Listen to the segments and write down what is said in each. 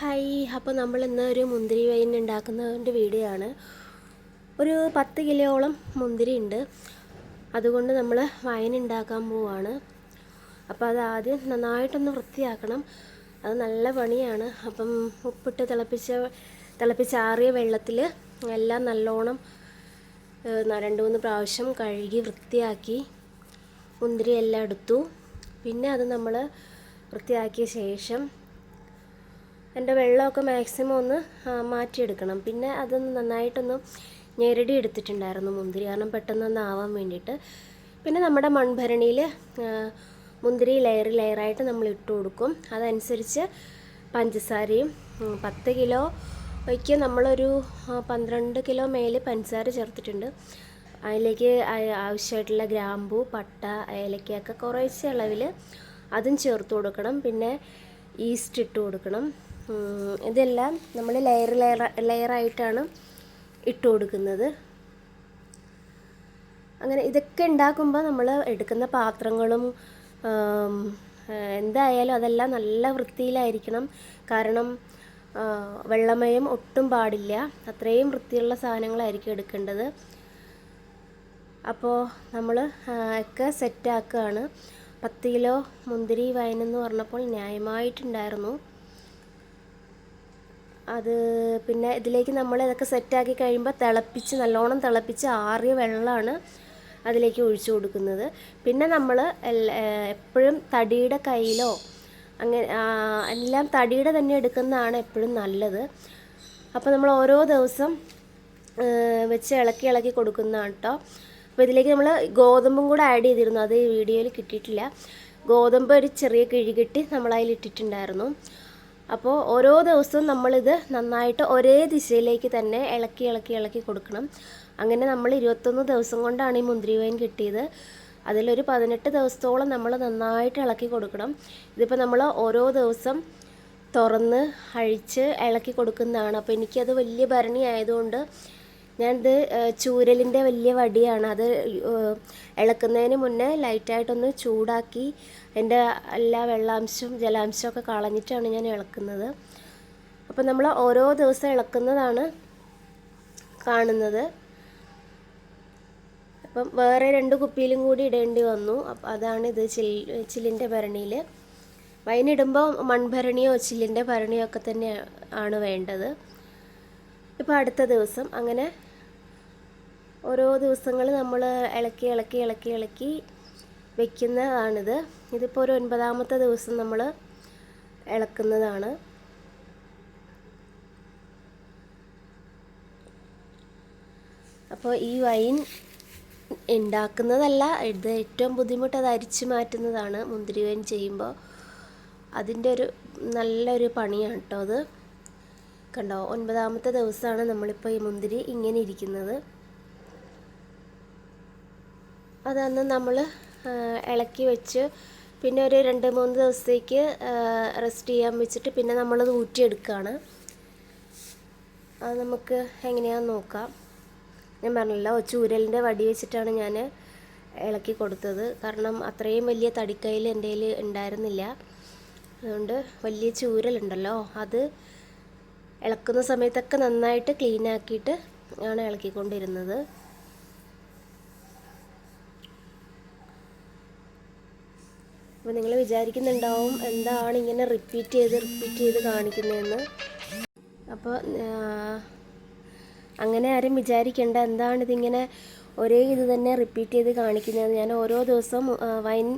Hi അപ്പോൾ നമ്മൾ ഇന്ന് ഒരു മുന്തിരി വൈൻ ഉണ്ടാക്കുന്നതിന്റെ വീഡിയോ ആണ് ഒരു പത്ത് കിലോളം മുന്തിരി ഉണ്ട്. അതുകൊണ്ട് നമ്മൾ വൈൻ ഉണ്ടാക്കാൻ പോവാണ്. അപ്പോൾ അത് ആദ്യം നന്നായിട്ടൊന്ന് വൃത്തിയാക്കണം. അത് നല്ല പണിയാണ്. അപ്പം ഉപ്പിട്ട് തിളപ്പിച്ച തിളപ്പിച്ചാറിയ വെള്ളത്തിൽ എല്ലാം നല്ലോണം രണ്ട് മൂന്ന് പ്രാവശ്യം കഴുകി വൃത്തിയാക്കി മുന്തിരി എല്ലാം എടുത്തു. പിന്നെ അത് നമ്മൾ വൃത്തിയാക്കിയ ശേഷം എന്റെ വെള്ളമൊക്കെ മാക്സിമം ഒന്ന് മാറ്റിയെടുക്കണം. പിന്നെ അതൊന്ന് നന്നായിട്ടൊന്ന് ഞെരടി എടുത്തിട്ടുണ്ടായിരുന്നു മുന്തിരി. കാരണം പെട്ടെന്നൊന്ന് ആവാൻ വേണ്ടിയിട്ട്. പിന്നെ നമ്മുടെ മൺഭരണിയിൽ മുന്തിരി ലെയർ ലെയറായിട്ട് നമ്മൾ ഇട്ട് കൊടുക്കും. അതനുസരിച്ച് പഞ്ചസാരയും പത്ത് കിലോ യ്ക്ക് നമ്മളൊരു പന്ത്രണ്ട് കിലോ മേലെ പഞ്ചസാര ചേർത്തിട്ടുണ്ട്. അതിലേക്ക് ആവശ്യമായിട്ടുള്ള ഗ്രാമ്പു പട്ട ഏലക്കയൊക്കെ കുറേശ്ശെ അളവിൽ അതും ചേർത്ത് കൊടുക്കണം. പിന്നെ ഈസ്റ്റ് ഇട്ട് കൊടുക്കണം. ഇതെല്ലാം നമ്മൾ ലെയർ ലെയർ ലെയറായിട്ടാണ് ഇട്ട് കൊടുക്കുന്നത്. അങ്ങനെ ഇതൊക്കെ ഉണ്ടാക്കുമ്പോൾ നമ്മൾ എടുക്കുന്ന പാത്രങ്ങളും എന്തായാലും അതെല്ലാം നല്ല വൃത്തിയിലായിരിക്കണം. കാരണം വെള്ളമയം ഒട്ടും പാടില്ല. അത്രയും വൃത്തിയുള്ള സാധനങ്ങളായിരിക്കും എടുക്കേണ്ടത്. അപ്പോൾ നമ്മൾ ഒക്കെ സെറ്റാക്കുകയാണ് പത്ത് കിലോ മുന്തിരി വൈൻ എന്ന് പറഞ്ഞപ്പോൾ ന്യായമായിട്ടുണ്ടായിരുന്നു. അത് പിന്നെ ഇതിലേക്ക് നമ്മൾ ഇതൊക്കെ സെറ്റാക്കി കഴിയുമ്പോൾ തിളപ്പിച്ച് നല്ലോണം തിളപ്പിച്ച് ആറിയ വെള്ളമാണ് അതിലേക്ക് ഒഴിച്ചു കൊടുക്കുന്നത്. പിന്നെ നമ്മൾ എപ്പോഴും തടിയുടെ കയ്യിലോ അങ്ങനെ എല്ലാം തടിയുടെ തന്നെ എടുക്കുന്നതാണ് എപ്പോഴും നല്ലത്. അപ്പോൾ നമ്മൾ ഓരോ ദിവസം വെച്ച് ഇളക്കി ഇളക്കി കൊടുക്കുന്നതാണ് കേട്ടോ അപ്പോൾ ഇതിലേക്ക് നമ്മൾ ഗോതമ്പും കൂടെ ആഡ് ചെയ്തിരുന്നു. അത് ഈ വീഡിയോയിൽ കിട്ടിയിട്ടില്ല. ഗോതമ്പ് ഒരു ചെറിയ കിഴികെട്ടി നമ്മളതിൽ ഇട്ടിട്ടുണ്ടായിരുന്നു അപ്പോൾ ഓരോ ദിവസവും നമ്മളിത് നന്നായിട്ട് ഒരേ ദിശയിലേക്ക് തന്നെ ഇളക്കി ഇളക്കി ഇളക്കി കൊടുക്കണം. അങ്ങനെ നമ്മൾ ഇരുപത്തൊന്ന് ദിവസം കൊണ്ടാണ് ഈ മുന്തിരി വൈൻ കിട്ടിയത്. അതിലൊരു പതിനെട്ട് ദിവസത്തോളം നമ്മൾ നന്നായിട്ട് ഇളക്കി കൊടുക്കണം. ഇതിപ്പോൾ നമ്മൾ ഓരോ ദിവസം തുറന്ന് അഴിച്ച് ഇളക്കി കൊടുക്കുന്നതാണ്. അപ്പോൾ എനിക്കത് വലിയ ഭരണി ആയതുകൊണ്ട് ഞാനിത് ചൂരലിന്റെ വലിയ വടിയാണ്. അത് ഇളക്കുന്നതിന് മുന്നേ ലൈറ്റായിട്ടൊന്ന് ചൂടാക്കി എന്റെ എല്ലാ വെള്ളാംശവും ജലാംശവും ഒക്കെ കളഞ്ഞിട്ടാണ് ഞാൻ ഇളക്കുന്നത്. അപ്പോൾ നമ്മൾ ഓരോ ദിവസം ഇളക്കുന്നതാണ് കാണുന്നത്. അപ്പം വേറെ രണ്ട് കുപ്പിയിലും കൂടി ഇടേണ്ടി വന്നു. അപ്പം അതാണ് ഇത് ചില്ലിന്റെ ഭരണിയിൽ വൈനിടുമ്പോൾ മൺഭരണിയോ ചില്ലിന്റെ ഭരണിയോ ഒക്കെ തന്നെ ആണ് വേണ്ടത്. ഇപ്പോൾ അടുത്ത ദിവസം അങ്ങനെ ഓരോ ദിവസങ്ങൾ നമ്മൾ ഇളക്കി ഇളക്കി ഇളക്കി ഇളക്കി വെക്കുന്നതാണിത്. ഇതിപ്പോൾ ഒരു ഒൻപതാമത്തെ ദിവസം നമ്മൾ ഇളക്കുന്നതാണ്. അപ്പോൾ ഈ വൈൻ ഉണ്ടാക്കുന്നതല്ല ഇത് ഏറ്റവും ബുദ്ധിമുട്ട് അത് അരിച്ചു മാറ്റുന്നതാണ്. മുന്തിരി വൈൻ ചെയ്യുമ്പോൾ അതിന്റെ ഒരു നല്ലൊരു പണിയാണ് കേട്ടോ അത്. കണ്ടോ ഒൻപതാമത്തെ ദിവസമാണ് നമ്മളിപ്പോൾ ഈ മുന്തിരി ഇങ്ങനെ ഇരിക്കുന്നത്. അതന്ന് നമ്മൾ ഇളക്കി വെച്ച് പിന്നെ ഒരു രണ്ട് മൂന്ന് ദിവസത്തേക്ക് റെസ്റ്റ് ചെയ്യാൻ വെച്ചിട്ട് പിന്നെ നമ്മളത് ഊറ്റിയെടുക്കുകയാണ് അത് നമുക്ക് എങ്ങനെയാണെന്ന് നോക്കാം. ഞാൻ പറഞ്ഞല്ലോ ചൂരലിന്റെ വടി വെച്ചിട്ടാണ് ഞാൻ ഇളക്കി കൊടുത്തത്. കാരണം അത്രയും വലിയ തടിക്കയിൽ എന്റെ കയ്യിൽ ഉണ്ടായിരുന്നില്ല. അതുകൊണ്ട് വലിയ ചൂരലുണ്ടല്ലോ അത് ഇളക്കുന്ന സമയത്തൊക്കെ നന്നായിട്ട് ക്ലീൻ ആക്കിയിട്ട് ആണ് ഇളക്കിക്കൊണ്ടിരുന്നത്. അപ്പോൾ നിങ്ങൾ വിചാരിക്കുന്നുണ്ടാവും എന്താണ് ഇങ്ങനെ റിപ്പീറ്റ് ചെയ്ത് റിപ്പീറ്റ് ചെയ്ത് കാണിക്കുന്നതെന്ന്. അപ്പോൾ അങ്ങനെ ആരും വിചാരിക്കേണ്ട എന്താണ് ഇതിങ്ങനെ ഒരേ ഇത് തന്നെ റിപ്പീറ്റ് ചെയ്ത് കാണിക്കുന്നത് ഞാൻ ഓരോ ദിവസവും വൈൻ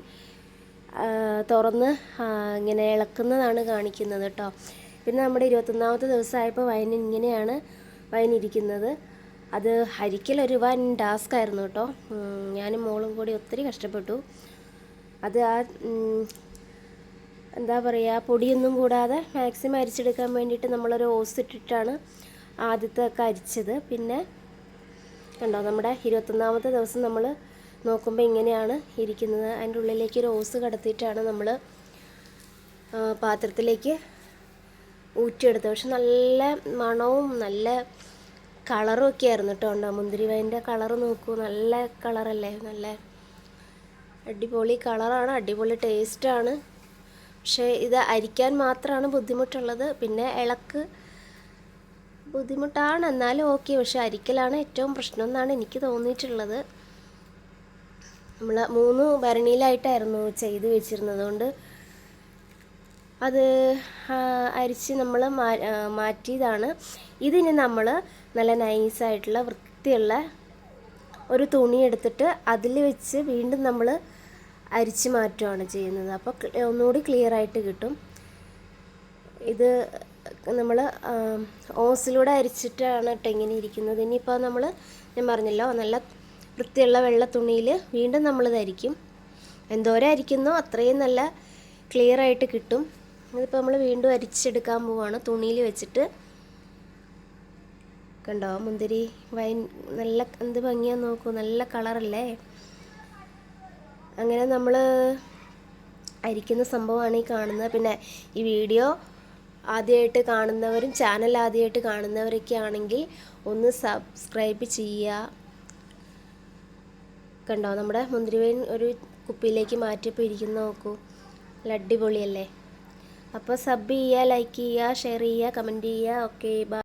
തുറന്ന് ഇങ്ങനെ ഇളക്കുന്നതാണ് കാണിക്കുന്നത് കേട്ടോ പിന്നെ നമ്മുടെ ഇരുപത്തൊന്നാമത്തെ ദിവസമായപ്പോൾ വൈൻ ഇങ്ങനെയാണ് വൈൻ ഇരിക്കുന്നത്. അത് ഹരിക്കലൊരു വൻ ടാസ്ക് ആയിരുന്നു കേട്ടോ ഞാനും മോളും കൂടി ഒത്തിരി കഷ്ടപ്പെട്ടു. അത് ആ എന്താ പറയുക പൊടിയൊന്നും കൂടാതെ മാക്സിമം അരിച്ചെടുക്കാൻ വേണ്ടിയിട്ട് നമ്മളൊരു ഓസ് ഇട്ടിട്ടാണ് ആദ്യത്തെ ഒക്കെ അരിച്ചത്. പിന്നെ കണ്ടോ നമ്മുടെ ഇരുപത്തൊന്നാമത്തെ ദിവസം നമ്മൾ നോക്കുമ്പോൾ ഇങ്ങനെയാണ് ഇരിക്കുന്നത്. അതിന്റെ ഉള്ളിലേക്ക് ഒരു ഓസ് കടത്തിയിട്ടാണ് നമ്മൾ പാത്രത്തിലേക്ക് ഊറ്റിയെടുത്തത്. പക്ഷെ നല്ല മണവും നല്ല കളറും ഒക്കെ ആയിരുന്നു കേട്ടോ. ഉണ്ടോ മുന്തിരി വൈന്റെ കളറ് നോക്കൂ. നല്ല കളറല്ലേ നല്ല അടിപൊളി കളറാണ് അടിപൊളി ടേസ്റ്റാണ്. പക്ഷേ ഇത് അരിക്കാൻ മാത്രമാണ് ബുദ്ധിമുട്ടുള്ളത്. പിന്നെ ഇളക്ക് ബുദ്ധിമുട്ടാണ് എന്നാലും ഓക്കെ. പക്ഷെ അരിക്കലാണ് ഏറ്റവും പ്രശ്നം എന്നാണ് എനിക്ക് തോന്നിയിട്ടുള്ളത്. നമ്മൾ മൂന്ന് ഭരണിയിലായിട്ടായിരുന്നു ചെയ്ത് വെച്ചിരുന്നത് കൊണ്ട് അത് അരിച്ച് നമ്മൾ മാറ്റിയതാണ്. ഇതിന് നമ്മൾ നല്ല നൈസായിട്ടുള്ള വൃത്തിയുള്ള ഒരു തുണി എടുത്തിട്ട് അതിൽ വെച്ച് വീണ്ടും നമ്മൾ അരിച്ച് മാറ്റുകയാണ് ചെയ്യുന്നത്. അപ്പോൾ ഒന്നുകൂടി ക്ലിയർ ആയിട്ട് കിട്ടും. ഇത് നമ്മൾ ഓസിലൂടെ അരിച്ചിട്ടാണ് ഇങ്ങനെ ഇരിക്കുന്നത്. ഇനിയിപ്പോൾ നമ്മൾ ഞാൻ പറഞ്ഞല്ലോ നല്ല വൃത്തിയുള്ള വെള്ള തുണിയിൽ വീണ്ടും നമ്മൾ ധരിക്കും എന്തോരം അരിക്കുന്നോ അത്രയും നല്ല ക്ലിയർ ആയിട്ട് കിട്ടും. ഇതിപ്പോൾ നമ്മൾ വീണ്ടും അരിച്ചെടുക്കാൻ പോവാണ്. തുണിയിൽ വെച്ചിട്ട്. കണ്ടോ മുന്തിരി വൈൻ നല്ല എന്ത് ഭംഗിയാന്ന് നോക്കൂ. നല്ല കളറല്ലേ? അങ്ങനെ നമ്മൾ അരിക്കുന്ന സംഭവമാണ് ഈ കാണുന്നത്. പിന്നെ ഈ വീഡിയോ ആദ്യമായിട്ട് കാണുന്നവരും ചാനൽ ആദ്യമായിട്ട് കാണുന്നവരൊക്കെ ആണെങ്കിൽ ഒന്ന് സബ്സ്ക്രൈബ് ചെയ്യുക. കണ്ടോ? നമ്മുടെ മുന്തിരിവേൻ ഒരു കുപ്പിയിലേക്ക് മാറ്റിയപ്പോൾ ഇരിക്കുന്ന നോക്കൂ. നല്ല അടിപൊളിയല്ലേ? അപ്പോൾ സബ് ചെയ്യുക ലൈക്ക് ചെയ്യുക ഷെയർ ചെയ്യുക കമന്റ് ചെയ്യുക. Okay bye